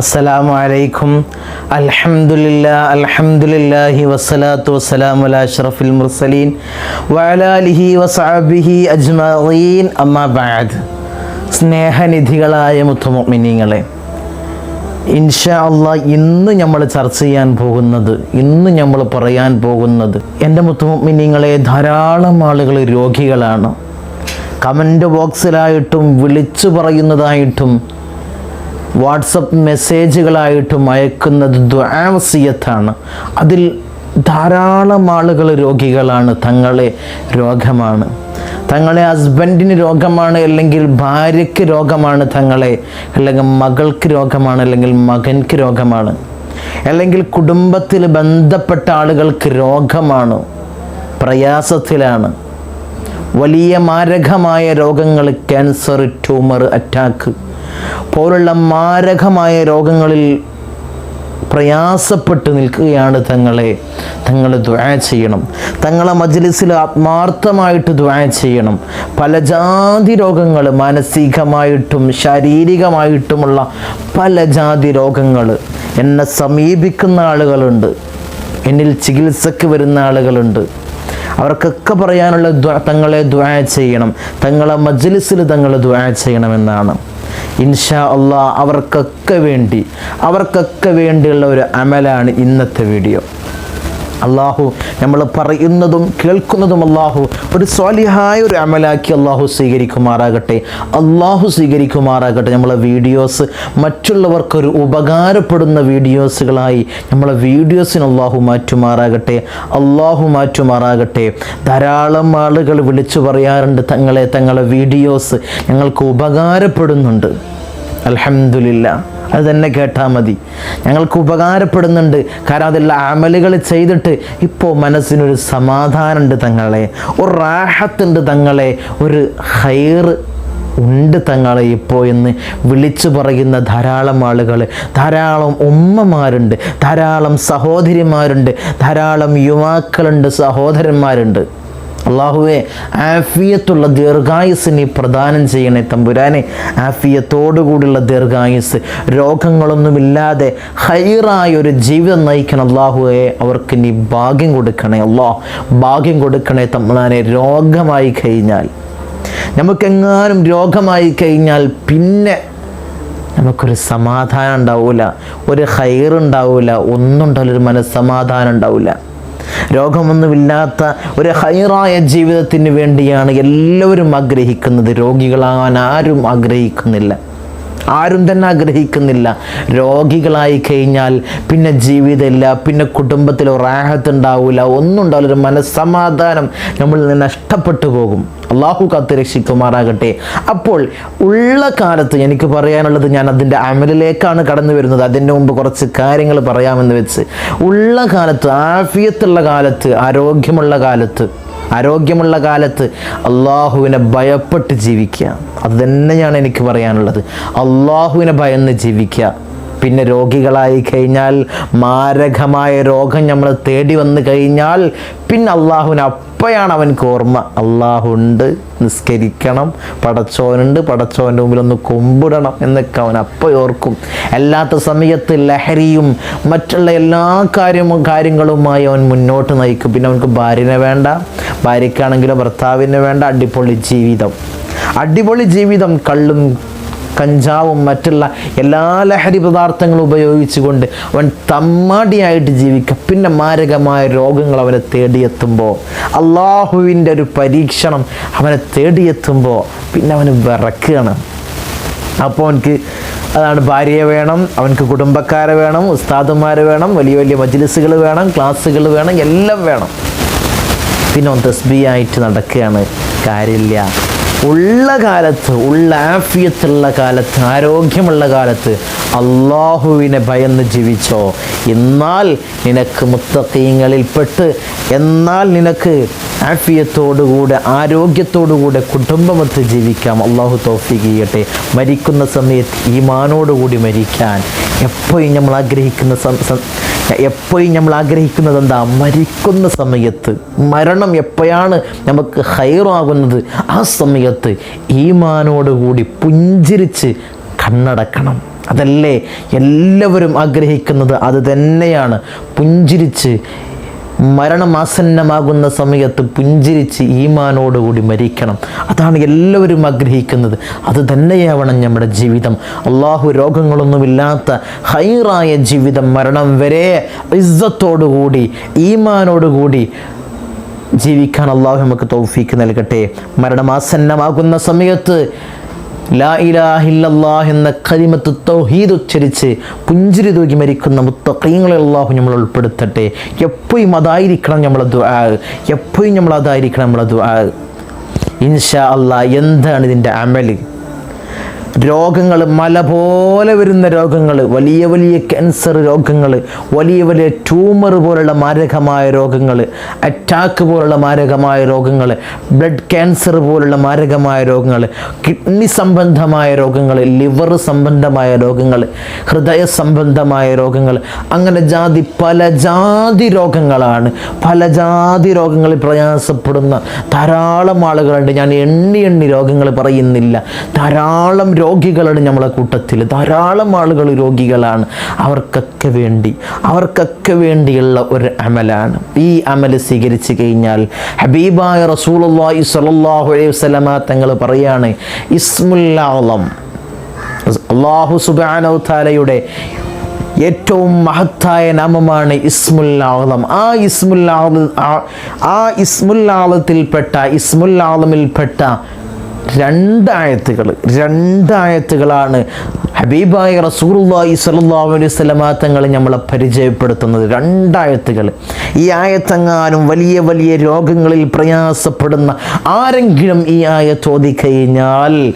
അസ്സലാമു അലൈക്കും. അൽഹംദുലില്ലാ അൽഹംദുലില്ലാഹി വസ്സലാത്തു വസ്സലാമു അലാ അഷ്റഫിൽ മുർസലീൻ വലാലിഹി വസാബിഹി അജ്മീൻ അമ്മാ ബഅദ്. സ്നേഹനിധികളായ മുത്തുമുഅ്മിനീങ്ങളെ ഇൻഷാ അള്ളാ ഇന്ന് നമ്മൾ ചർച്ച ചെയ്യാൻ പോകുന്നത് ഇന്ന് നമ്മൾ പറയാൻ പോകുന്നത് എന്റെ മുത്തുമുഅ്മിനീങ്ങളെ ധാരാളം ആളുകൾ രോഗികളാണ്. കമന്റ് ബോക്സിലായിട്ടും വിളിച്ചു പറയുന്നതായിട്ടും വാട്സപ്പ് മെസ്സേജുകളായിട്ടും അയക്കുന്നത് ദ്വാവസീയത്താണ് അതിൽ ധാരാളം ആളുകൾ രോഗികളാണ് തങ്ങളെ രോഗമാണ്. തങ്ങളെ ഹസ്ബൻഡിന് രോഗമാണ് അല്ലെങ്കിൽ ഭാര്യയ്ക്ക് രോഗമാണ് തങ്ങളെ അല്ലെങ്കിൽ മകൾക്ക് രോഗമാണ് അല്ലെങ്കിൽ മകൻക്ക് രോഗമാണ് അല്ലെങ്കിൽ കുടുംബത്തിൽ ബന്ധപ്പെട്ട ആളുകൾക്ക് രോഗമാണ് പ്രയാസത്തിലാണ്. വലിയ മാരകമായ രോഗങ്ങൾ ക്യാൻസർ ട്യൂമർ അറ്റാക്ക് പോലുള്ള മാരകമായ രോഗങ്ങളിൽ പ്രയാസപ്പെട്ട് നിൽക്കുകയാണ് തങ്ങളെ. തങ്ങൾ ദ്വാ ചെയ്യണം. തങ്ങളെ മജ്ലിസിൽ ആത്മാർത്ഥമായിട്ട് ദ്വാ ചെയ്യണം. പല ജാതി രോഗങ്ങൾ മാനസികമായിട്ടും ശാരീരികമായിട്ടുമുള്ള പല ജാതി രോഗങ്ങൾ. എന്നെ സമീപിക്കുന്ന ആളുകളുണ്ട്. എന്നിൽ ചികിത്സയ്ക്ക് വരുന്ന ആളുകളുണ്ട്. അവർക്കൊക്കെ പറയാനുള്ള തങ്ങളെ ദ്വാ ചെയ്യണം. തങ്ങളെ മജ്ലിസിൽ തങ്ങൾ ദ്വാ ചെയ്യണമെന്നാണ്. ഇൻഷാ അള്ളാ അവർക്കൊക്കെ വേണ്ടി അവർക്കൊക്കെ വേണ്ടിയുള്ള ഒരു അമലാണ് ഇന്നത്തെ വീഡിയോ. അള്ളാഹു നമ്മൾ പറയുന്നതും കേൾക്കുന്നതും അള്ളാഹു ഒരു സ്വാലിഹായ ഒരു അമലാക്കി അള്ളാഹു സ്വീകരിക്കുമാറാകട്ടെ. അള്ളാഹു സ്വീകരിക്കുമാറാകട്ടെ. നമ്മളെ വീഡിയോസ് മറ്റുള്ളവർക്കൊരു ഉപകാരപ്പെടുന്ന വീഡിയോസുകളായി നമ്മളെ വീഡിയോസിന് അള്ളാഹു മാറ്റുമാറാകട്ടെ. അള്ളാഹു മാറ്റുമാറാകട്ടെ. ധാരാളം ആളുകൾ വിളിച്ചു പറയാറുണ്ട് തങ്ങളെ തങ്ങളെ വീഡിയോസ് ഞങ്ങൾക്ക് ഉപകാരപ്പെടുന്നുണ്ട്. അൽഹംദുലില്ലാ. അത് തന്നെ കേട്ടാൽ മതി. ഞങ്ങൾക്ക് ഉപകാരപ്പെടുന്നുണ്ട്. കാരണം അതെല്ലാം അമലുകൾ ചെയ്തിട്ട് ഇപ്പോൾ മനസ്സിനൊരു സമാധാനമുണ്ട് തങ്ങളെ. ഒരു റാഹത്തുണ്ട് തങ്ങളെ. ഒരു ഹൈർ ഉണ്ട് തങ്ങളെ ഇപ്പോൾ എന്ന് വിളിച്ചു പറയുന്ന ധാരാളം ആളുകൾ ധാരാളം ഉമ്മമാരുണ്ട്. ധാരാളം സഹോദരിമാരുണ്ട്. ധാരാളം യുവാക്കളുണ്ട് സഹോദരന്മാരുണ്ട്. അള്ളാഹുവെ ആഫിയത്തുള്ള ദീർഘായുസ് നീ പ്രദാനം ചെയ്യണേ തമ്പുരാനെ. ആഫിയത്തോടുകൂടിയുള്ള ദീർഘായുസ് രോഗങ്ങളൊന്നുമില്ലാതെ ഹൈറായ ഒരു ജീവിതം നയിക്കണം അള്ളാഹുവെ. അവർക്ക് നീ ഭാഗ്യം കൊടുക്കണേ അള്ളാഹ്. ഭാഗ്യം കൊടുക്കണേ തമ്പുരാനെ രോഗമായി കഴിഞ്ഞാൽ. നമുക്കെങ്ങാനും രോഗമായി കഴിഞ്ഞാൽ പിന്നെ നമുക്കൊരു സമാധാനം ഉണ്ടാവില്ല ഒരു ഹൈറുണ്ടാവില്ല ഒന്നും ഉണ്ടാവില്ല ഒരു മനസ്സമാധാനം ഉണ്ടാവില്ല രോഗമൊന്നുമില്ലാത്ത ഒരു ഹൈറായ ജീവിതത്തിന് വേണ്ടിയാണ് എല്ലാവരും ആഗ്രഹിക്കുന്നത്. രോഗികളാകാൻ ആരും ആഗ്രഹിക്കുന്നില്ല. ആരും തന്നെ ആഗ്രഹിക്കുന്നില്ല. രോഗികളായി കഴിഞ്ഞാൽ പിന്നെ ജീവിതമില്ല പിന്നെ കുടുംബത്തിൽ റാഹത്ത് ഉണ്ടാവില്ല ഒന്നും ഉണ്ടാവില്ല ഒരു മനസ്സമാധാനം നമ്മളിൽ നിന്ന് നഷ്ടപ്പെട്ടു പോകും. അള്ളാഹു കാത്ത് രക്ഷിക്കുമാറാകട്ടെ. അപ്പോൾ ഉള്ള കാലത്ത് എനിക്ക് പറയാനുള്ളത് ഞാൻ അതിന്റെ അമലിലേക്കാണ് കടന്നു വരുന്നത്. അതിന്റെ മുമ്പ് കുറച്ച് കാര്യങ്ങൾ പറയാമെന്ന് വെച്ച്. ഉള്ള കാലത്ത് ആഫിയത്തുള്ള കാലത്ത് ആരോഗ്യമുള്ള കാലത്ത് ആരോഗ്യമുള്ള കാലത്ത് അള്ളാഹുവിനെ ഭയപ്പെട്ട് ജീവിക്കുക. അത് തന്നെയാണ് എനിക്ക് പറയാനുള്ളത്. അള്ളാഹുവിനെ ഭയന്ന് ജീവിക്കുക. പിന്നെ രോഗികളായി കഴിഞ്ഞാൽ മാരകമായ രോഗം നമ്മൾ തേടി വന്നു കഴിഞ്ഞാൽ പിന്നെ അള്ളാഹുവിന് അപ്പോഴാണ് അവൻക്ക് ഓർമ്മ? അള്ളാഹുണ്ട് നിസ്കരിക്കണം പടച്ചോനുണ്ട് പടച്ചോന്റെ മുമ്പിൽ ഒന്ന് കൊമ്പിടണം എന്നൊക്കെ അവൻ അപ്പോൾ ഓർക്കും. അല്ലാത്ത സമയത്ത് ലഹരിയും മറ്റുള്ള എല്ലാ കാര്യവും കാര്യങ്ങളുമായി അവൻ മുന്നോട്ട് നയിക്കും. പിന്നെ അവനക്ക് ഭാര്യനെ വേണ്ട ഭാര്യയ്ക്കാണെങ്കിലോ ഭർത്താവിനെ വേണ്ട അടിപൊളി ജീവിതം. അടിപൊളി ജീവിതം കള്ളും കഞ്ചാവും മറ്റുള്ള എല്ലാ ലഹരി പദാർത്ഥങ്ങളും ഉപയോഗിച്ചുകൊണ്ട് അവൻ തമ്മാടിയായിട്ട് ജീവിക്കുക. പിന്നെ മാരകമായ രോഗങ്ങൾ അവനെ തേടിയെത്തുമ്പോൾ അള്ളാഹുവിന്റെ ഒരു പരീക്ഷണം അവനെ തേടിയെത്തുമ്പോൾ പിന്നെ അവന് വിറക്കുകയാണ്. അപ്പോൾ അവനക്ക് അതാണ് ഭാര്യയെ വേണം അവനക്ക് കുടുംബക്കാരെ വേണം ഉസ്താദുമാർ വേണം വലിയ വലിയ മജ്ലിസുകൾ വേണം ക്ലാസ്സുകൾ വേണം എല്ലാം വേണം. പിന്നെ തസ്ബിയായിട്ട് നടക്കുകയാണ്. കാര്യമില്ല. ഉള്ള കാലത്ത് ഉള്ള ആഫിയത്തുള്ള കാലത്ത് ആരോഗ്യമുള്ള കാലത്ത് അള്ളാഹുവിനെ ഭയന്ന് ജീവിച്ചോ. എന്നാൽ നിനക്ക് മുത്തക്കീങ്ങളിൽപ്പെട്ട് എന്നാൽ നിനക്ക് ആഫിയത്തോടുകൂടെ ആരോഗ്യത്തോടുകൂടെ കുടുംബമൊത്ത് ജീവിക്കാം. അള്ളാഹു തോഫിക്ക് ചെയ്യട്ടെ. മരിക്കുന്ന സമയത്ത് ഈമാനോടുകൂടി മരിക്കാൻ എപ്പോഴും നമ്മൾ ആഗ്രഹിക്കുന്ന എപ്പോഴും നമ്മൾ ആഗ്രഹിക്കുന്നത് എന്താ മരിക്കുന്ന സമയത്ത്. മരണം എപ്പോഴാണ് നമുക്ക് ഹൈറാകുന്നത്? ആ സമയത്ത് ഈമാനോടുകൂടി പുഞ്ചിരിച്ച് കണ്ണടക്കണം. അതല്ലേ? എല്ലാവരും ആഗ്രഹിക്കുന്നത് അത് തന്നെയാണ്. പുഞ്ചിരിച്ച് മരണമാസന്നമാകുന്ന സമയത്ത് പുഞ്ചിരിച്ച് ഈമാനോടുകൂടി മരിക്കണം. അതാണ് എല്ലാവരും ആഗ്രഹിക്കുന്നത്. അത് തന്നെയാവണം നമ്മുടെ ജീവിതം. അള്ളാഹു രോഗങ്ങളൊന്നുമില്ലാത്ത ഹൈറായ ജീവിതം മരണം വരെ ഇസ്സത്തോടുകൂടി ഈമാനോടുകൂടി ജീവിക്കാൻ അള്ളാഹു നമുക്ക് തൗഫീക്ക് നൽകട്ടെ. മരണമാസന്നമാകുന്ന സമയത്ത് ലാ ഇലാഹില്ലല്ലാഹ് എന്ന കരിമത്ത് തൗഹീദ് ഉച്ചരിച്ച് പുഞ്ചിരി തൂക്കി മരിക്കുന്ന മുത്തഖീങ്ങളെ അള്ളാഹു നമ്മൾ ഉൾപ്പെടുത്തട്ടെ. എപ്പോഴും അതായിരിക്കണം നമ്മളെ ദുആ. എപ്പോഴും നമ്മൾ അതായിരിക്കണം നമ്മളെ ദുആ. ഇൻഷാ അള്ളാഹ് എന്താണ് ഇതിന്റെ അമൽ? രോഗങ്ങൾ മല പോലെ വരുന്ന രോഗങ്ങൾ വലിയ വലിയ ക്യാൻസർ രോഗങ്ങൾ വലിയ വലിയ ട്യൂമർ പോലുള്ള മാരകമായ രോഗങ്ങൾ അറ്റാക്ക് പോലുള്ള മാരകമായ രോഗങ്ങൾ ബ്ലഡ് ക്യാൻസർ പോലുള്ള മാരകമായ രോഗങ്ങൾ കിഡ്നി സംബന്ധമായ രോഗങ്ങൾ ലിവർ സംബന്ധമായ രോഗങ്ങൾ ഹൃദയ സംബന്ധമായ രോഗങ്ങൾ അങ്ങനെ ജാതി പല ജാതി രോഗങ്ങളാണ്. പല ജാതി രോഗങ്ങളിൽ പ്രയാസപ്പെടുന്ന ധാരാളം ആളുകളുണ്ട്. ഞാൻ എണ്ണി എണ്ണി രോഗങ്ങൾ പറയുന്നില്ല. ധാരാളം രോഗികളുണ്ട് നമ്മളെ കൂട്ടത്തിൽ ധാരാളം ആളുകൾ രോഗികളാണ്. അവർക്കൊക്കെ വേണ്ടി അവർക്കൊക്കെ വേണ്ടിയുള്ള ഒരു അമലാണ്. ഈ അമൽ സ്വീകരിച്ചു കഴിഞ്ഞാൽ ഹബീബായ റസൂലുള്ളാഹി സ്വല്ലല്ലാഹു അലൈഹി തങ്ങൾ പറയാണ് ഇസ്മുല്ലാളം അള്ളാഹു സുബാനയുടെ ഏറ്റവും മഹത്തായ നാമമാണ് ഇസ്മുല്ലാളം ആ ഇസ്മുല്ലാ ആ- ഇസ്മുല്ലാളത്തിൽപ്പെട്ട ആളമിൽപ്പെട്ട രണ്ടായത്തുകൾ രണ്ടായത്തുകളാണ്. ഹബീബായ റസൂറുല്ലാഹി സ്വല്ലല്ലാഹു അലൈഹി വസല്ലമ തങ്ങൾ നമ്മളെ പരിചയപ്പെടുത്തുന്നത്. രണ്ടായത്തുകൾ. ഈ ആയത്തെങ്ങാനും വലിയ വലിയ രോഗങ്ങളിൽ പ്രയാസപ്പെടുന്ന ആരെങ്കിലും ഈ ആയ ചോദിക്കഴിഞ്ഞാൽ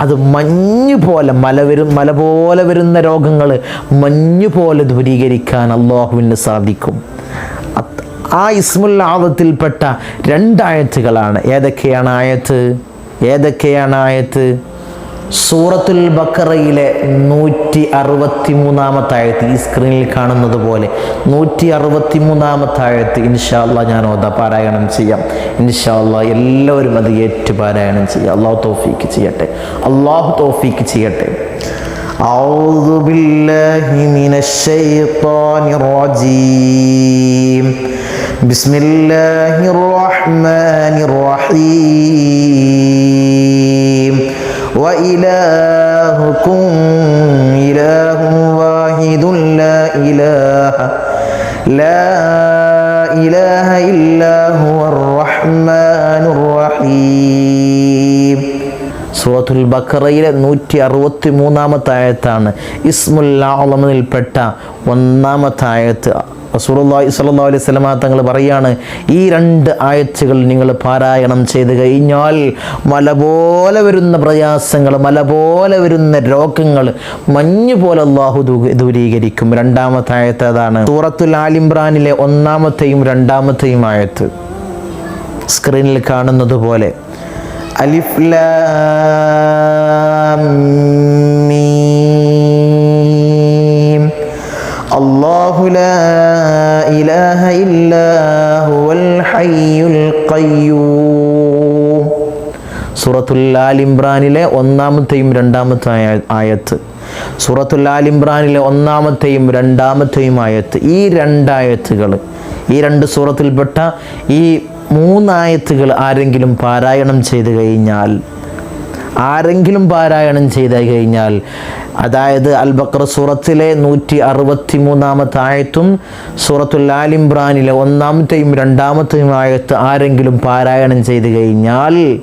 അത് മഞ്ഞ് പോലെ മല വരും മല പോലെ വരുന്ന രോഗങ്ങൾ മഞ്ഞ് പോലെ ദൂരീകരിക്കാൻ അള്ളാഹുവിന് സാധിക്കും. ആ ഇസ്മുൽ ആദത്തിൽപ്പെട്ട രണ്ടായത്തുകളാണ്. ഏതൊക്കെയാണ് ആയത്ത്? ഏതൊക്കെയാണ് ആയത്ത് സൂറത്തുൽ ബക്കറയിലെ നൂറ്റി അറുപത്തി മൂന്നാമത്തെ ആയത്ത് ഈ സ്ക്രീനിൽ കാണുന്നത് പോലെ നൂറ്റി അറുപത്തി മൂന്നാമത്തെ ആയത്ത് ഇൻഷാല്ല ഞാൻ ഓത പാരായണം ചെയ്യാം ഇൻഷാല്ല എല്ലാവരും അത് ഏറ്റു പാരായണം ചെയ്യാം അള്ളാഹു തോഫീക്ക് ചെയ്യട്ടെ അള്ളാഹു തോഫീക്ക് ചെയ്യട്ടെ أعوذ بالله من الشيطان الرجيم بسم الله الرحمن الرحيم وإلهكم إله واحد لا إله لا إله إلا هو الرحمن സൂറത്തുൽ ബക്കറയിലെ നൂറ്റി അറുപത്തി മൂന്നാമത്തെ ആയത്താണ്. ഇസ്മുൽ ആളമിൽപ്പെട്ട ഒന്നാമത്തെ ആയത്ത് റസൂലുള്ളാഹി സ്വല്ലല്ലാഹു അലൈഹി വസല്ലമ തങ്ങൾ പറയാണ് ഈ രണ്ട് ആഴ്ചകൾ നിങ്ങൾ പാരായണം ചെയ്ത് കഴിഞ്ഞാൽ മല പോലെ വരുന്ന പ്രയാസങ്ങൾ മല പോലെ വരുന്ന രോഗങ്ങൾ മഞ്ഞ് പോലെ അള്ളാഹു ദൂരീകരിക്കും. രണ്ടാമത്തെ ആയത്ത് അതാണ്. സൂറത്തുൽ ആലിംബ്രാനിലെ ഒന്നാമത്തെയും രണ്ടാമത്തെയും ആയത്ത്. സ്ക്രീനിൽ കാണുന്നത് പോലെ. അലിഫ് മീം. അല്ലാഹു ലാ ഇലാഹ ഹയ്യുൽ സൂറത്തുൽ ഒന്നാമത്തെയും രണ്ടാമത്തെ ആയത്ത്. സൂറത്തുൽ ആൽ ഒന്നാമത്തെയും രണ്ടാമത്തെയും ആയത്ത്. ഈ രണ്ടായത്തുകൾ ഈ രണ്ട് സൂറത്തിൽപ്പെട്ട ഈ മൂന്നായത്തുകൾ ആരെങ്കിലും പാരായണം ചെയ്തു കഴിഞ്ഞാൽ ആരെങ്കിലും പാരായണം ചെയ്ത് കഴിഞ്ഞാൽ അതായത് അൽ ബക്ര സൂറത്തിലെ നൂറ്റി അറുപത്തി മൂന്നാമത്തെ ആയത്തും സൂറത്തുൽ ആലിംബ്രാനിലെ ഒന്നാമത്തെയും രണ്ടാമത്തെയും ആയത്ത് ആരെങ്കിലും പാരായണം ചെയ്ത് കഴിഞ്ഞാൽ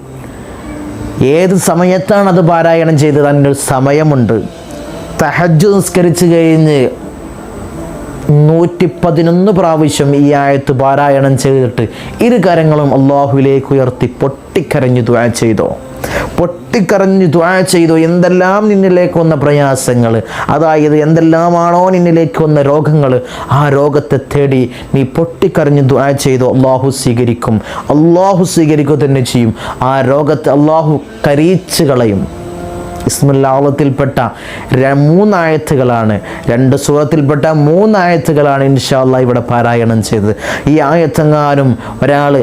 ഏത് സമയത്താണ് അത് പാരായണം ചെയ്തത്? അതിന്റെ സമയമുണ്ട്. തഹജ് നിസ്കരിച്ച് കഴിഞ്ഞ് നൂറ്റി പതിനൊന്ന് പ്രാവശ്യം ഈ ആയത്ത് പാരായണം ചെയ്തിട്ട് ഇരു കരങ്ങളും അള്ളാഹുവിലേക്ക് ഉയർത്തി പൊട്ടിക്കരഞ്ഞു ദ്വാ ചെയ്തോ. പൊട്ടിക്കരഞ്ഞു ദ്വാ ചെയ്തോ. എന്തെല്ലാം നിന്നിലേക്ക് വന്ന പ്രയാസങ്ങൾ അതായത് എന്തെല്ലാമാണോ നിന്നിലേക്ക് വന്ന രോഗങ്ങൾ ആ രോഗത്തെ തേടി നീ പൊട്ടിക്കരഞ്ഞു ദ്വാ ചെയ്തോ. അള്ളാഹു സ്വീകരിക്കും. അള്ളാഹു സ്വീകരിക്കുക തന്നെ ചെയ്യും. ആ രോഗത്തെ അള്ളാഹു കരീച്ച് കളയും. ഇസ്മുല്ലാവത്തിൽപ്പെട്ട മൂന്നായത്തുകളാണ്. രണ്ട് സൂറത്തിൽപ്പെട്ട മൂന്നായത്തുകളാണ് ഇൻഷാല്ല ഇവിടെ പാരായണം ചെയ്തത്. ഈ ആയത്തങ്ങാനും ഒരാൾ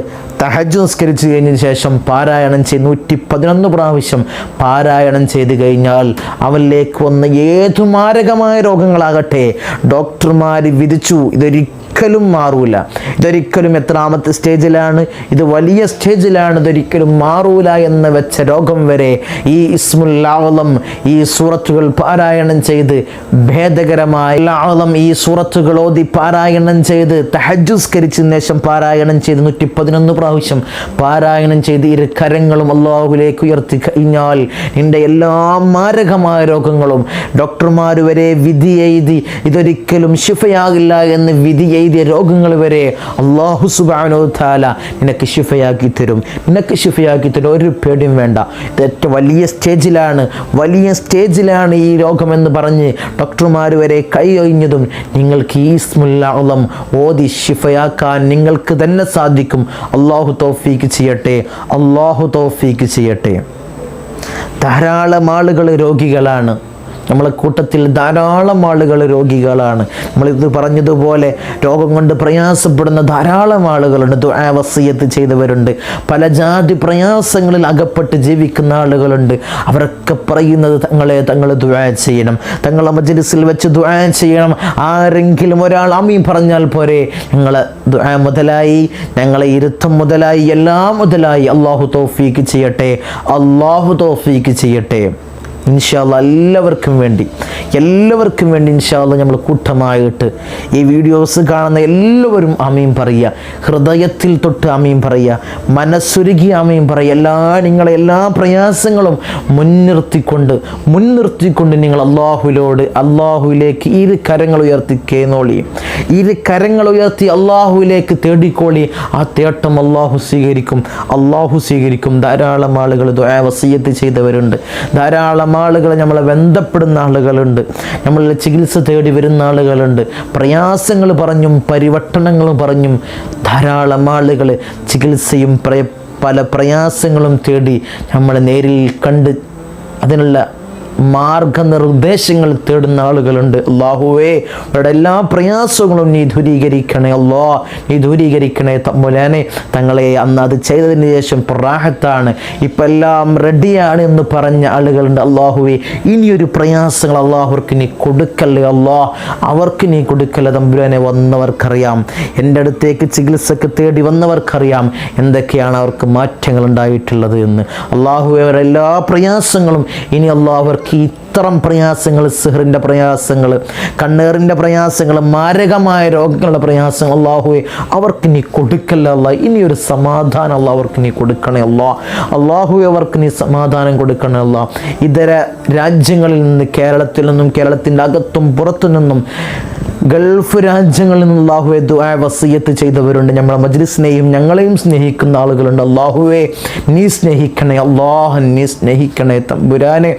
തഹജ് നിസ്കരിച്ചു കഴിഞ്ഞതിന് ശേഷം പാരായണം ചെയ്ത് നൂറ്റി പതിനൊന്ന് പ്രാവശ്യം പാരായണം ചെയ്ത് കഴിഞ്ഞാൽ അവനിലേക്ക് വന്ന ഏതു മാരകമായ രോഗങ്ങളാകട്ടെ ഡോക്ടർമാർ വിധിച്ചു. ഇതൊരിക്കലും മാറൂല. ഇതൊരിക്കലും എത്രാമത്തെ സ്റ്റേജിലാണ്. ഇത് വലിയ സ്റ്റേജിലാണ്. ഇതൊരിക്കലും മാറൂല എന്ന് വെച്ച രോഗം വരെ ഈ ഇസ്മുല്ലാവളം ഈ സൂറത്തുകൾ പാരായണം ചെയ്ത് ഭേദകരമായ ലാവളം ഈ സൂറത്തുകൾ ഓതി പാരായണം ചെയ്ത് തഹജുസ്കരിച്ചതിന് ശേഷം പാരായണം ചെയ്ത് നൂറ്റി പതിനൊന്ന് പ്രാവശ്യം പാരായണം ചെയ്ത് ഇരു കരങ്ങളും അള്ളാഹുലേക്ക് ഉയർത്തി കഴിഞ്ഞാൽ നിന്റെ എല്ലാ മാരകമായ രോഗങ്ങളും ഡോക്ടർമാർ വരെ വിധി എഴുതി ഇതൊരിക്കലും ശിഫയാകില്ല എന്ന് വിധി എഴുതിയ രോഗങ്ങൾ വരെ അള്ളാഹു സുബാനോ താല നിനക്ക് ശിഫയാക്കി തരും. നിനക്ക് ശിഫയാക്കി തരും. ഒരു പേടിയും വേണ്ട. ഇത് ഏറ്റവും വലിയ സ്റ്റേജിലാണ്. വലിയ സ്റ്റേജിലാണ് ഈ രോഗമെന്ന് പറഞ്ഞ് ഡോക്ടർമാർ വരെ കൈയൊഴിഞ്ഞതും നിങ്ങൾക്ക് ഈ സ്മുല്ലാളം ഓതി ശിഫയാക്കാൻ നിങ്ങൾക്ക് തന്നെ സാധിക്കും. അള്ളാഹു തോഫീക്ക് ചെയ്യട്ടെ. അള്ളാഹു തോഫീക്ക് ചെയ്യട്ടെ. ധാരാളം ആളുകൾ രോഗികളാണ്. നമ്മളെ കൂട്ടത്തിൽ ധാരാളം ആളുകൾ രോഗികളാണ്. നമ്മളിത് പറഞ്ഞതുപോലെ രോഗം കൊണ്ട് പ്രയാസപ്പെടുന്ന ധാരാളം ആളുകളുണ്ട്. ദുആ വസിയത്ത് ചെയ്തവരുണ്ട്. പല ജാതി പ്രയാസങ്ങളിൽ അകപ്പെട്ട് ജീവിക്കുന്ന ആളുകളുണ്ട്. അവരൊക്കെ പറയുന്നത് തങ്ങളെ തങ്ങൾ ദുആ ചെയ്യണം. തങ്ങളെ മജ്ലിസിൽ വെച്ച് ദുആ ചെയ്യണം. ആരെങ്കിലും ഒരാൾ അമീൻ പറഞ്ഞാൽ പോരെ. ഞങ്ങളെ ദുആ മുതലായി ഞങ്ങളെ ഇരുത്തം മുതലായി എല്ലാം മുതലായി അള്ളാഹു തോഫീക്ക് ചെയ്യട്ടെ. അള്ളാഹു തോഫീക്ക് ചെയ്യട്ടെ. ഇൻഷാല്ല എല്ലാവർക്കും വേണ്ടി എല്ലാവർക്കും വേണ്ടി ഇൻഷാല്ല നമ്മൾ കൂട്ടമായിട്ട് ഈ വീഡിയോസ് കാണുന്ന എല്ലാവരും അമ്മയും പറയുക. ഹൃദയത്തിൽ തൊട്ട് അമ്മയും പറയുക. മനസ്സുരുകി അമ്മയും പറയുക. എല്ലാ നിങ്ങളെ എല്ലാ പ്രയാസങ്ങളും മുൻനിർത്തിക്കൊണ്ട് മുൻനിർത്തിക്കൊണ്ട് നിങ്ങൾ അള്ളാഹുലോട് അള്ളാഹുവിലേക്ക് ഇരു കരങ്ങൾ ഉയർത്തി കേന്നോളി. ഇരു കരങ്ങൾ ഉയർത്തി അള്ളാഹുവിലേക്ക് തേടിക്കോളി. ആ തേട്ടം അള്ളാഹു സ്വീകരിക്കും. അള്ളാഹു സ്വീകരിക്കും. ധാരാളം ആളുകൾ വസിയത്ത് ചെയ്തവരുണ്ട്. ധാരാളം ആളുകൾ നമ്മളെ ബന്ധപ്പെടുന്ന ആളുകളുണ്ട്. നമ്മളെ ചികിത്സ തേടി വരുന്ന ആളുകളുണ്ട്. പ്രയാസങ്ങൾ പറഞ്ഞും പരിവർത്തനങ്ങളും പറഞ്ഞും ധാരാളം ആളുകൾ ചികിത്സയും പല പ്രയാസങ്ങളും തേടി നമ്മളെ നേരിൽ കണ്ട് അതിനുള്ള മാർഗനിർദ്ദേശങ്ങൾ തേടുന്ന ആളുകളുണ്ട്. അള്ളാഹുവേ അവരുടെ എല്ലാ പ്രയാസങ്ങളും നീ ദൂരീകരിക്കണേ അള്ളാ നീ ദൂരീകരിക്കണേ തമ്മുലാനെ തങ്ങളെ അന്ന് അത് ചെയ്തതിന് ശേഷം പ്രാഹത്താണ്. ഇപ്പം എല്ലാം റെഡിയാണ് എന്ന് പറഞ്ഞ ആളുകളുണ്ട്. അള്ളാഹുവേ ഇനിയൊരു പ്രയാസങ്ങൾ അള്ളാഹുർക്ക് നീ കൊടുക്കല്ലേ അല്ലോ. അവർക്ക് നീ കൊടുക്കല്ലേ തമ്പുരാനെ വന്നവർക്കറിയാം. എന്റെ അടുത്തേക്ക് ചികിത്സക്ക് തേടി വന്നവർക്കറിയാം എന്തൊക്കെയാണ് അവർക്ക് മാറ്റങ്ങൾ ഉണ്ടായിട്ടുള്ളത് എന്ന്. അള്ളാഹു അവരെല്ലാ പ്രയാസങ്ങളും ഇനി അള്ളാഹു അവർക്ക് ഇത്തരം പ്രയാസങ്ങൾ സിഹറിന്റെ പ്രയാസങ്ങൾ കണ്ണേറിന്റെ പ്രയാസങ്ങൾ മാരകമായ രോഗങ്ങളുടെ പ്രയാസങ്ങൾ അള്ളാഹുവെ അവർക്ക് നീ കൊടുക്കല്ല അല്ല ഇനിയൊരു സമാധാനം അല്ല അവർക്ക് നീ കൊടുക്കണേ അല്ല അള്ളാഹുവെ അവർക്ക് നീ സമാധാനം കൊടുക്കണേ അല്ല ഇതര രാജ്യങ്ങളിൽ നിന്ന് കേരളത്തിൽ നിന്നും കേരളത്തിന്റെ അകത്തും പുറത്തു നിന്നും ഗൾഫ് രാജ്യങ്ങളിൽ നിന്ന് അള്ളാഹുവെ ദുആ വസീയത്ത് ചെയ്തവരുണ്ട്. നമ്മളെ മജ്ലിസിനെയും ഞങ്ങളെയും സ്നേഹിക്കുന്ന ആളുകളുണ്ട്. അള്ളാഹുവെ നീ സ്നേഹിക്കണേ അള്ളാഹ് നീ സ്നേഹിക്കണേ തമ്പുരാനെ.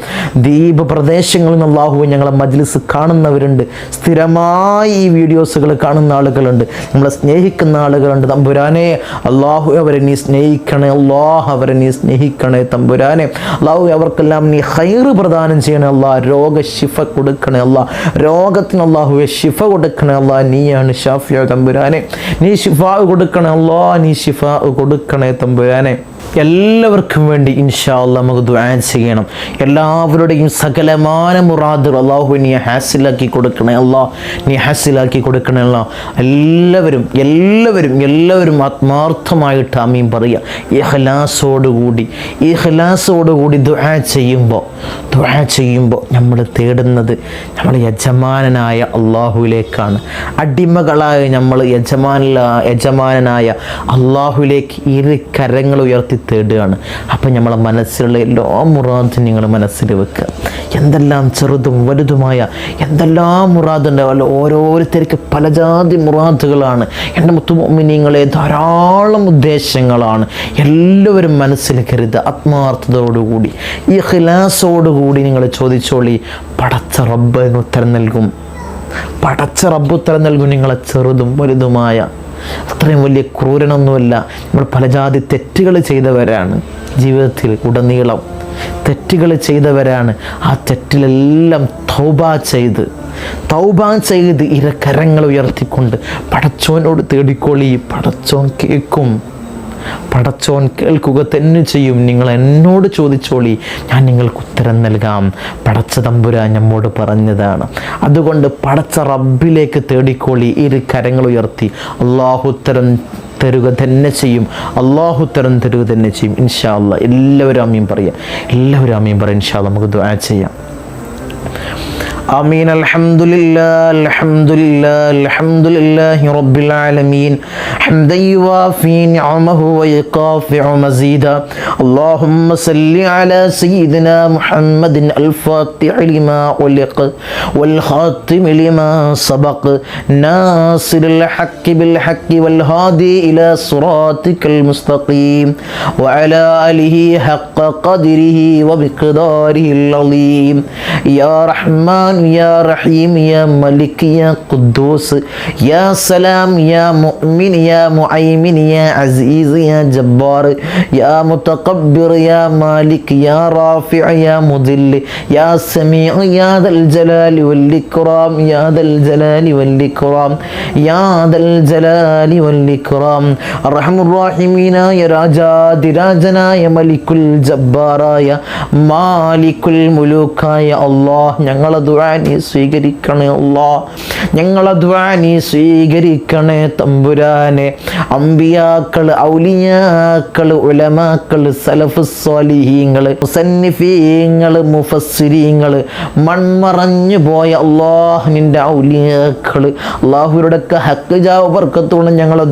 ദ്വീപ് പ്രദേശങ്ങളിൽ നിന്ന് അള്ളാഹുവെ ഞങ്ങളെ മജ്ലിസ് കാണുന്നവരുണ്ട്. സ്ഥിരമായി ഈ വീഡിയോസുകൾ കാണുന്ന ആളുകളുണ്ട്. നമ്മളെ സ്നേഹിക്കുന്ന ആളുകളുണ്ട്. തമ്പുരാനെ അള്ളാഹു അവരെ നീ സ്നേഹിക്കണേ. അള്ളാഹ് അവരെ നീ സ്നേഹിക്കണേ തമ്പുരാനെ. അള്ളാഹു അവർക്കെല്ലാം നീ ഹൈറ് പ്രദാനം ചെയ്യണേ. അള്ളാഹ് രോഗശിഫ കൊടുക്കണേ. അള്ളാഹ് രോഗത്തിന് അള്ളാഹുവെ ശിഫ കൊടുക്കണേ. അള്ളാ നീയാണ് ഷാഫിയ തമ്പുരാനെ. നീ ശിഫ കൊടുക്കണേ. അല്ലാ നീ ശിഫ കൊടുക്കണേ തമ്പുരാനെ. എല്ലാവർക്കും വേണ്ടി ഇൻഷാ നമുക്ക് ദുആ ചെയ്യണം. എല്ലാവരുടെയും സകലമാന മുറാദുകൾ അള്ളാഹു നീ ഹാസിലാക്കി കൊടുക്കണേ അല്ലാ. നീ ഹാസിലാക്കി കൊടുക്കണേ അല്ലാ. എല്ലാവരും എല്ലാവരും എല്ലാവരും ആത്മാർത്ഥമായിട്ട് അമീൻ പറയുക. ഇഹ്ലാസോടുകൂടി ഇഹ്ലാസോടുകൂടി ദുആ ചെയ്യുമ്പോൾ ദുആ ചെയ്യുമ്പോൾ നമ്മൾ തേടുന്നത് നമ്മൾ യജമാനനായ അള്ളാഹുവിലേക്കാണ് അടിമകളായ നമ്മൾ യജമാന യജമാനനായ അള്ളാഹുവിലേക്ക് ഇരു കരങ്ങൾ ഉയർത്തി തേടുകയാണ്. അപ്പം നമ്മളെ മനസ്സിലുള്ള എല്ലാ മുറാദും നിങ്ങൾ മനസ്സിൽ വെക്കുക. എന്തെല്ലാം ചെറുതും വലുതുമായ എന്തെല്ലാം മുറാദുണ്ടാവല്ലോ ഓരോരുത്തർക്ക് പലജാതി മുറാദുകളാണ്. എന്റെ മുത്തുമിനിങ്ങളെ ധാരാളം ഉദ്ദേശങ്ങളാണ്. എല്ലാവരും മനസ്സിൽ കരുതുക. ആത്മാർത്ഥതയോടുകൂടി ഈ ഹിലാസോടുകൂടി നിങ്ങൾ ചോദിച്ചോളി പടച്ച റബ്ബ് ഉത്തരം നൽകും. പടച്ച റബ്ബ് ഉത്തരം നൽകും നിങ്ങളെ ചെറുതും വലുതുമായ. അത്രയും വലിയ ക്രൂരനൊന്നുമല്ല. നമ്മൾ പല ജാതി തെറ്റുകൾ ചെയ്തവരാണ്. ജീവിതത്തിൽ ഉടനീളം തെറ്റുകൾ ചെയ്തവരാണ്. ആ തെറ്റിലെല്ലാം തൗബ ചെയ്ത് തൗബ ചെയ്ത് കരങ്ങൾ ഉയർത്തിക്കൊണ്ട് പടച്ചോനോട് തേടിക്കോളി പടച്ചോൻ കേൾക്കും. പടച്ചോൻ കേൾക്കുക തന്നെ ചെയ്യും. നിങ്ങൾ എന്നോട് ചോദിച്ചോളി ഞാൻ നിങ്ങൾക്ക് ഉത്തരം നൽകാം. പടച്ച തമ്പുരാൻ നമ്മോട് പറഞ്ഞതാണ്. അതുകൊണ്ട് പടച്ച റബ്ബിലേക്ക് തേടിക്കോളി ഇരു കരങ്ങൾ ഉയർത്തി. അള്ളാഹു ഉത്തരം തരുക തന്നെ ചെയ്യും. അള്ളാഹു ഉത്തരം തരുക തന്നെ ചെയ്യും. ഇൻഷാ അല്ലാ എല്ലാവരും അമ്മയും പറയാം. എല്ലാവരും അമ്മയും പറയാം. ഇൻഷാ നമുക്ക് ദുആ ചെയ്യാം. آمين. الحمد لله الحمد لله الحمد لله رب العالمين. حمدا يوافي نعمه ويقافع مزيدا. اللهم صل على سيدنا محمد الفاتح لما علق والخاتم لما سبق. ناصر الحق بالحق والهادي إلى صراطك المستقيم. وعلى آله حق قدره ومقداره العظيم. يا رحمن യാ റഹീം യാ മലിക് യാ ഖുദ്ദൂസ് യാ സലാം യാ മുഅ്മിൻ യാ മുഅൈമിൻ യാ അസീസ് യാ ജബ്ബാർ യാ മുതഖബ്ബിർ യാ മാലിക് യാ റാഫിഅ യാ മുദിൽ യാ സമീഉ യാ ദൽ ജലാലി വൽ ഇക്റാം യാ ദൽ ജലാലി വൽ ഇക്റാം യാ ദൽ ജലാലി വൽ ഇക്റാം അർഹമുർ റഹീമീനായ രാജാതിരാജനായ മലിക്കുൽ ജബ്ബാറായ മാലിക്കുൽ മുലൂക്കായ അള്ളാഹ് ഞങ്ങളെ ദുആ നീ സ്വീകരിക്കണേ അള്ളാഹ് ഞങ്ങളെ ദുആ നീ സ്വീകരിക്കണേ തമ്പുരാനെ. അമ്പിയാക്കൾ ഔലിയാക്കൾ ഉലമാക്കൾ സലഫ് സ്വാലിഹീങ്ങൾ മുസന്നിഫീങ്ങൾ മുഫസ്സിരീങ്ങൾ മൺമറഞ്ഞു പോയ അള്ളാഹ് ഔലിയാക്കൾ. അള്ളാഹുരുടെ ഹക്ക് ജാവ് ബർക്കത്തോളം ഞങ്ങളെ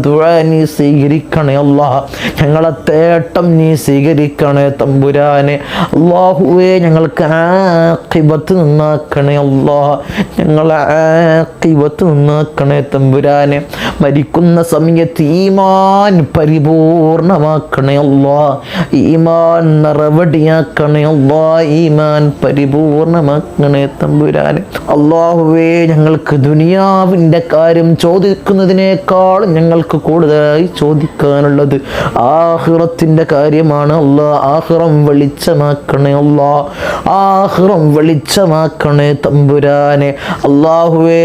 നീ സ്വീകരിക്കണേ അള്ളാഹ് ഞങ്ങളെ തേട്ടം നീ സ്വീകരിക്കണേ തമ്പുരാനെ. അള്ളാഹുവേ ഞങ്ങൾക്ക് ആഖിബത്ത് നന്നാക്കണേ അള്ളാഹ് ഞങ്ങളെ ആഖിബത്ത് നന്നാക്കണേ തമ്പുരാനെ. മരിക്കുന്ന സമയത്ത് ഈമാൻ പരിപൂർണമാക്കണേ അള്ളാഹ്. ഈമാൻ നിറവടിയാക്കണേ അള്ളാഹ്. ഈമാൻ പരിപൂർണമാക്കണേ തമ്പുരാനെ. അള്ളാഹുവേ ഞങ്ങൾക്ക് ദുനിയാവിന്റെ കാര്യം ചോദിക്കുന്നതിനേക്കാൾ ഞങ്ങൾക്ക് കൂടുതലായി ചോദിക്കാനുള്ളത് ആഹ്റത്തിന്റെ കാര്യമാണ് അള്ളാഹ്. ആഹ്റം വെളിച്ചമാക്കണേ അള്ളാഹ്. ആഹ്റം വെളിച്ചമാക്കണേ തമ്പുരാനെ അള്ളാഹുവേ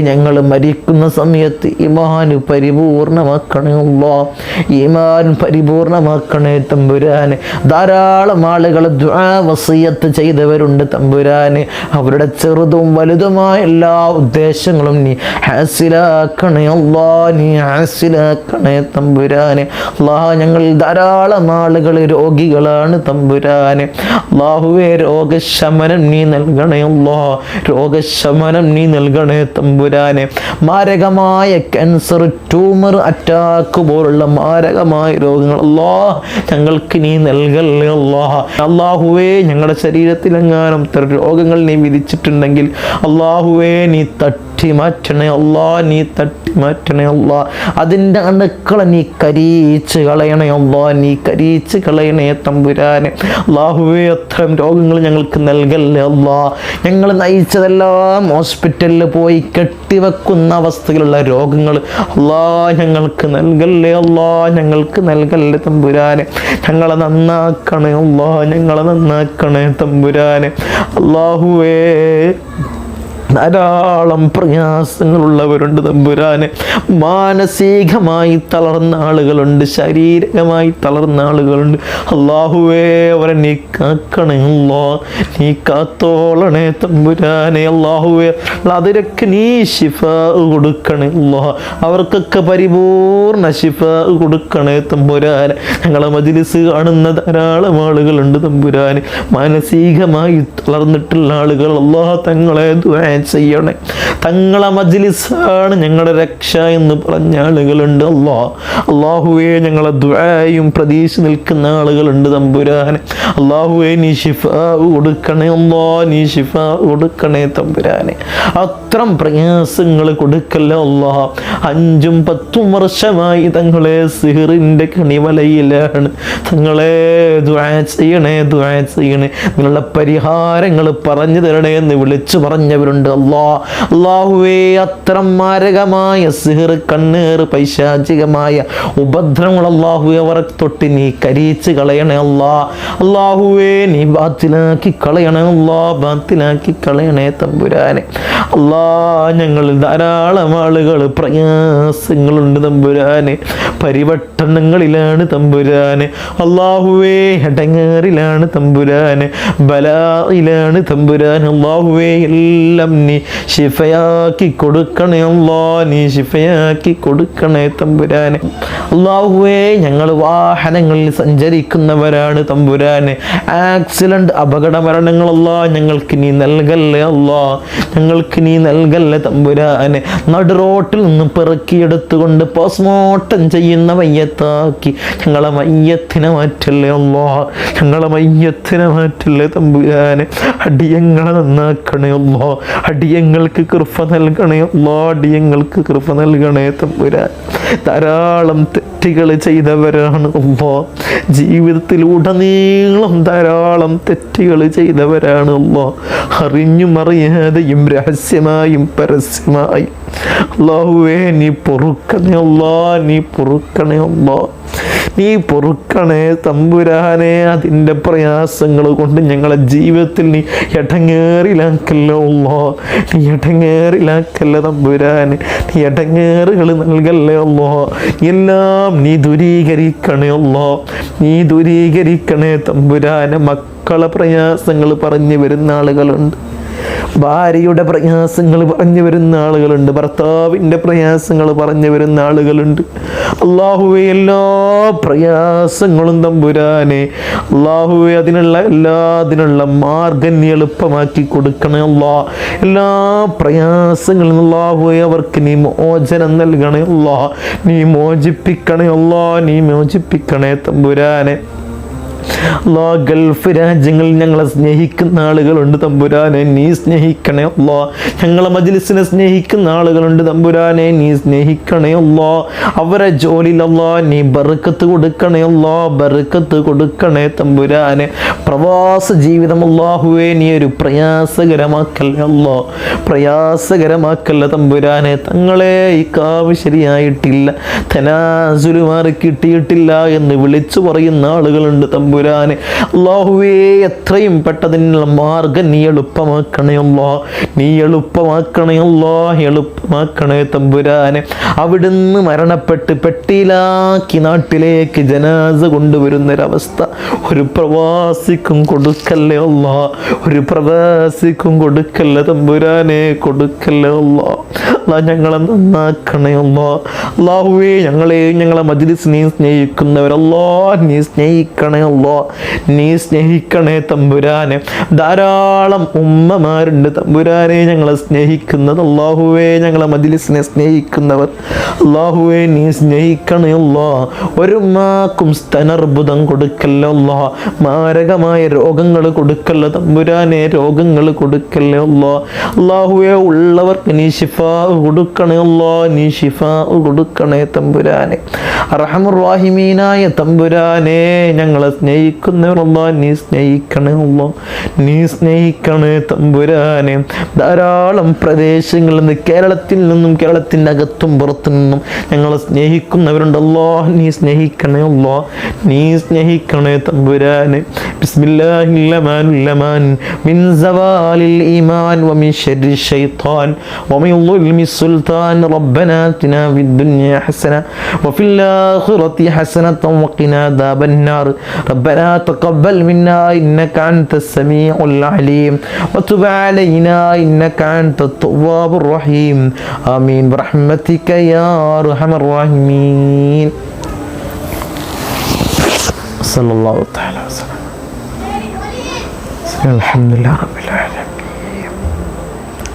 ഞങ്ങൾ മരിക്കുന്ന സമയത്ത് ഇമാന് പരിപൂർണമാക്കണേ അള്ളാ. ഇമാൻ പരിപൂർണമാക്കണേ തമ്പുരാനെ. ധാരാളം ആളുകൾ വസിയത്ത് ചെയ്തവരുണ്ട് തമ്പുരാനെ. അവരുടെ ചെറുതും വലുതുമായ എല്ലാ ഉദ്ദേശങ്ങളും നീ ഹാസിലാക്കണേ അള്ളാ നീ ഹാസിലാക്കണേ തമ്പുരാനെ. അള്ളാഹ ഞങ്ങൾ ധാരാളം ആളുകൾ രോഗികളാണ് തമ്പുരാനെ. അള്ളാഹുവേ രോഗശമനം നീ നൽകണേ അള്ളാ. രോഗശമനം നീ നൽകണേ തമ്പുരാനെ. മാരകമായ ക്യാൻസർ ട്യൂമർ അറ്റാക്ക് പോലുള്ള മാരകമായ രോഗങ്ങൾ അല്ലാ ഞങ്ങൾക്ക് നീ നൽകല്ലേ അല്ലാ അള്ളാഹുവേ ഞങ്ങളുടെ ശരീരത്തിലെങ്ങാനും രോഗങ്ങൾ നീ വിധിച്ചിട്ടുണ്ടെങ്കിൽ അള്ളാഹുവേ നീ തട്ടി മാറ്റണേ അല്ലാ നീ തട്ടി മാറ്റണേ അല്ലാ അതിന്റെ അണുക്കളെ നീ കരീച്ച് കളയണേ അല്ലാ നീ കരീച്ച് കളയണേ തമ്പുരാനെ. അള്ളാഹുവേ അത്തരം രോഗങ്ങൾ ഞങ്ങൾക്ക് നൽകല്ലേ അല്ലാ. ഞങ്ങൾ നയിച്ചതെല്ലാം ഹോസ്പിറ്റലിൽ പോയി കെട്ടിവെക്കുന്ന അവസ്ഥയിലുള്ള രോഗങ്ങൾ അല്ലാ ഞങ്ങൾക്ക് നൽകല്ലേ അല്ലാ ഞങ്ങൾക്ക് നൽകല്ലേ തമ്പുരാനെ. ഞങ്ങളെ നന്നാക്കണേ അല്ലാ ഞങ്ങളെ നന്നാക്കണേ തമ്പുരാനെ. അള്ളാഹുവേ ധാരാളം പ്രയാസങ്ങളുള്ളവരുണ്ട് തമ്പുരാന്. മാനസികമായി തളർന്ന ആളുകളുണ്ട് ശാരീരികമായി തളർന്ന ആളുകളുണ്ട്. അള്ളാഹുവേ അവരെ നീ കാക്കണേ അല്ലോ നീ കാത്തോളണേ തമ്പുരാനെ. അള്ളാഹുവേ അതിരൊക്കെ നീ ശിഫ കൊടുക്കണേ അല്ലോ അവർക്കൊക്കെ പരിപൂർണ ശിഫ കൊടുക്കണേ തമ്പുരാനെ. ഞങ്ങളെ മജിലിസ് കാണുന്ന ധാരാളം ആളുകളുണ്ട് തമ്പുരാന്. മാനസികമായി തളർന്നിട്ടുള്ള ആളുകൾ അള്ളാഹ തങ്ങളെ ചെയ്യണേ. തങ്ങളെ മജ്ലിസാണ് ഞങ്ങളുടെ രക്ഷ എന്ന് പറഞ്ഞ ആളുകളുണ്ട് അള്ളാ. അള്ളാഹുവേ ഞങ്ങളെ ദ്വായും പ്രതീക്ഷ നിൽക്കുന്ന ആളുകളുണ്ട് തമ്പുരാനെ. അള്ളാഹുവേ നീ ഷിഫ കൊടുക്കണേ അള്ളാ നീ ഷിഫ കൊടുക്കണേ തമ്പുരാനെ. അത്രം പ്രയാസങ്ങൾ കൊടുക്കല്ല അള്ളാഹ അഞ്ചും പത്തും വർഷമായി തങ്ങളെ സിഹറിന്റെ കണിവലയിലാണ് തങ്ങളെ ദ്വാ ചെയ്യണേ ദ്വാ ചെയ്യണേ. നിങ്ങളുടെ പരിഹാര പരിഹാരങ്ങൾ പറഞ്ഞു തരണേ എന്ന് വിളിച്ചു പറഞ്ഞവരുണ്ട് അള്ളാഹുവേ അത്തരം മാരകമായ സിഹർ കണ്ണേർ പൈശാചികമായ ഉപദ്രവങ്ങൾ അള്ളാഹു അവരെ തൊട്ട് നീ കരീച്ച് കളയണേ അല്ലാ അള്ളാഹുവേ നീ ബാത്തിലാക്കി കളയണേ അല്ലാ ബാത്തിലാക്കി കളയണേ തമ്പുരാനെ. അല്ലാ ഞങ്ങൾ ധാരാളം ആളുകൾ പ്രയാസങ്ങളുണ്ട് തമ്പുരാനെ. പരിവട്ടണങ്ങളിലാണ് തമ്പുരാന്. അള്ളാഹുവേ എടങ്ങേറിലാണ് തമ്പുരാന്. ബലായിലാണ് തമ്പുരാൻ അള്ളാഹുവേ എല്ലാം നീ ശിഫയാക്കി കൊടുക്കണേ അള്ളാ നീ ശിഫയാക്കി കൊടുക്കണേ തമ്പുരാനെ. അള്ളാഹുവേ ഞങ്ങൾ വാഹനങ്ങളിൽ സഞ്ചരിക്കുന്നവരാണ് തമ്പുരാനെ. ആക്സിഡന്റ് അപകട മരണങ്ങളല്ലാ ഞങ്ങൾക്ക് നീ നൽകല്ലേ അള്ളാ ഞങ്ങൾക്ക് നീ നൽകല്ലേ തമ്പുരാനെ. നടു റോട്ടിൽ നിന്ന് പെറുക്കിയെടുത്തുകൊണ്ട് പോസ്റ്റ്മോർട്ടം ചെയ്യുന്ന മയ്യത്താക്കി ഞങ്ങളെ മയ്യത്തിനെ മാറ്റല്ലേ അള്ളാ ഞങ്ങളെ മയ്യത്തിനെ മാറ്റല്ലേ തമ്പുരാനെ. അടിയങ്ങളെ നന്നാക്കണേ അല്ലാ അടിയങ്ങൾക്ക് കൃപ നൽകണേ അല്ലാ അടിയങ്ങൾക്ക് കൃപ നൽകണേ തമ്പുരാൻ. ധാരാളം തെറ്റുകൾ ചെയ്തവരാണ് അല്ലാ ജീവിതത്തിൽ ഉടനീളം ധാരാളം തെറ്റുകൾ ചെയ്തവരാണ് അല്ലാ അറിഞ്ഞും അറിയാതെയും രഹസ്യമായും പരസ്യമായും. അള്ളാഹുവേ നീ പൊറുക്കണേ അല്ലാ നീ പൊറുക്കണേ അല്ലാ നീ പൊറുക്കണേ തമ്പുരാനെ അതിന്റെ പ്രയാസങ്ങൾ കൊണ്ട് ഞങ്ങളെ ജീവിതത്തിൽ നീ എടങ്ങേറിലാക്കല്ലോ ഉള്ളോ? നീ എടങ്ങേറിലാക്കല്ല തമ്പുരാന്? നീ എടങ്ങേറുകൾ നൽകല്ലേ ഉള്ളോ? എല്ലാം നീ ദൂരീകരിക്കണേ ഉള്ളോ? നീ ദൂരീകരിക്കണേ തമ്പുരാനെ. മക്കളെ പ്രയാസങ്ങൾ പറഞ്ഞു വരുന്ന ആളുകളുണ്ട്. ഭാര്യയുടെ പ്രയാസങ്ങൾ പറഞ്ഞു വരുന്ന ആളുകളുണ്ട്. ഭർത്താവിന്റെ പ്രയാസങ്ങൾ പറഞ്ഞു വരുന്ന ആളുകളുണ്ട്. അള്ളാഹുവെ എല്ലാ പ്രയാസങ്ങളും തമ്പുരാനെ അള്ളാഹുവെ അതിനുള്ള എല്ലാ അതിനുള്ള മാർഗം നീ എളുപ്പമാക്കി കൊടുക്കണേ അല്ലാ എല്ലാ പ്രയാസങ്ങളും അള്ളാഹുവെ അവർക്ക് നീ മോചനം നൽകണേ അല്ലാ നീ മോചിപ്പിക്കണേ അല്ലാ നീ മോചിപ്പിക്കണേ തമ്പുരാനെ. അല്ലാ ഗൾഫ് രാജ്യങ്ങളിൽ ഞങ്ങളെ സ്നേഹിക്കുന്ന ആളുകളുണ്ട് തമ്പുരാനെ നീ സ്നേഹിക്കണേ അല്ലാ. ഞങ്ങളെ മജ്ലിസിനെ സ്നേഹിക്കുന്ന ആളുകളുണ്ട് തമ്പുരാനെ നീ സ്നേഹിക്കണേ അല്ലാ. അവരെ ജോലിയിൽ നീ ബറുക്കത്ത് കൊടുക്കണേ അല്ലാ ബറുക്കത്ത് കൊടുക്കണേ തമ്പുരാനെ. പ്രവാസ ജീവിതം അല്ലാഹുവേ നീ ഒരു പ്രയാസകരമാക്കല്ലേ അല്ലാ. പ്രയാസകരമാക്കല്ല തമ്പുരാനെ തങ്ങളെ ഈ കാവ് ശരിയായിട്ടില്ല ധനാസുരുമാർ കിട്ടിയിട്ടില്ല എന്ന് വിളിച്ചു പറയുന്ന ആളുകളുണ്ട് തമ്പുരാനെ അള്ളാഹുവേ എത്രയും പെട്ടതിനുള്ള മാർഗം നീ എളുപ്പമാക്കണേ അല്ലാ. നീ എളുപ്പമാക്കണേ അല്ലാ എളുപ്പമാക്കണേ തമ്പുരാനെ. അവിടുന്ന് മരണപ്പെട്ട് പെട്ടിയിലാക്കി നാട്ടിലേക്ക് ജനാസ കൊണ്ടുവരുന്നൊരവസ്ഥ. ഒരു പ്രവാസിക്കും കൊടുക്കല്ലേ അല്ലാ. ഒരു പ്രവാസിക്കും കൊടുക്കല്ലേ തമ്പുരാനെ കൊടുക്കല്ലേ അല്ലാ. അല്ലാ ഞങ്ങളെ നന്നാക്കണേ അല്ലോ. അള്ളാഹുവേ ഞങ്ങളെയും ഞങ്ങളെ മജ്ലിസിനെയും സ്നേഹിക്കുന്നവരല്ലോ നീ സ്നേഹിക്കണേ അല്ലോ. നീ സ്നേഹിക്കണേ തമ്പുരാനെ. ധാരാളം ഉമ്മമാരുണ്ട് തമ്പുരാനെ ഞങ്ങളെ സ്നേഹിക്കുന്നത്. അള്ളാഹുവേ ഞങ്ങളെ മജ്ലിസിനെ സ്നേഹിക്കുന്നവർ അള്ളാഹുവേ നീ സ്നേഹിക്കണേ അല്ലോ. ഒരു മാക്കും സ്തനർബുദം കൊടുക്കല്ലോ മാരകമായ രോഗങ്ങൾ കൊടുക്കല്ലോ തമ്പുരാനെ രോഗങ്ങൾ കൊടുക്കല്ലോ അല്ലോ. അള്ളാഹുവേ ഉള്ളവർക്ക് നീ ഷിഫ കൊടുക്കണേ അല്ലോ നീ ഷിഫ കൊടുക്കണേ തമ്പുരാനെ. അറഹമുറാഹിമീനായ തമ്പുരാനെ ഞങ്ങളെ സ്നേഹിക്കുന്നവരല്ലോ നീ സ്നേഹിക്കണേ അല്ലോ നീ സ്നേഹിക്കണേ തമ്പുരാനെ. ധാരാളം പ്രദേശങ്ങളിൽ നിന്ന് കേരളത്തിൽ നിന്നും കേരളത്തിന്റെ അകത്തും പുറത്തു നിന്നും ഞങ്ങളെ സ്നേഹിക്കുന്നവരുണ്ടല്ലോ നീ സ്നേഹിക്കണേ അല്ലോ നീ സ്നേഹിക്കണേ തമ്പുരാനെ. ബിസ്മില്ലാഹില്ലമാൻ മിൻ സവാലിൽ ഈമാൻ വമിൻ ശരി ഷൈത്താൻ വമിൻ السلطان ربنا آتنا في الدنيا حسنة وفي الآخرة حسنة وقنا عذاب النار. ربنا تقبل منا إنك أنت السميع العليم. وتب علينا إنك أنت التواب الرحيم. آمين. برحمتك يا أرحم الراحمين. صلى الله تعالى وسلم. الحمد لله رب العالمين.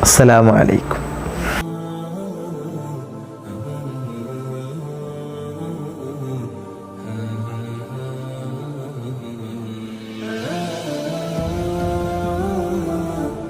السلام عليكم.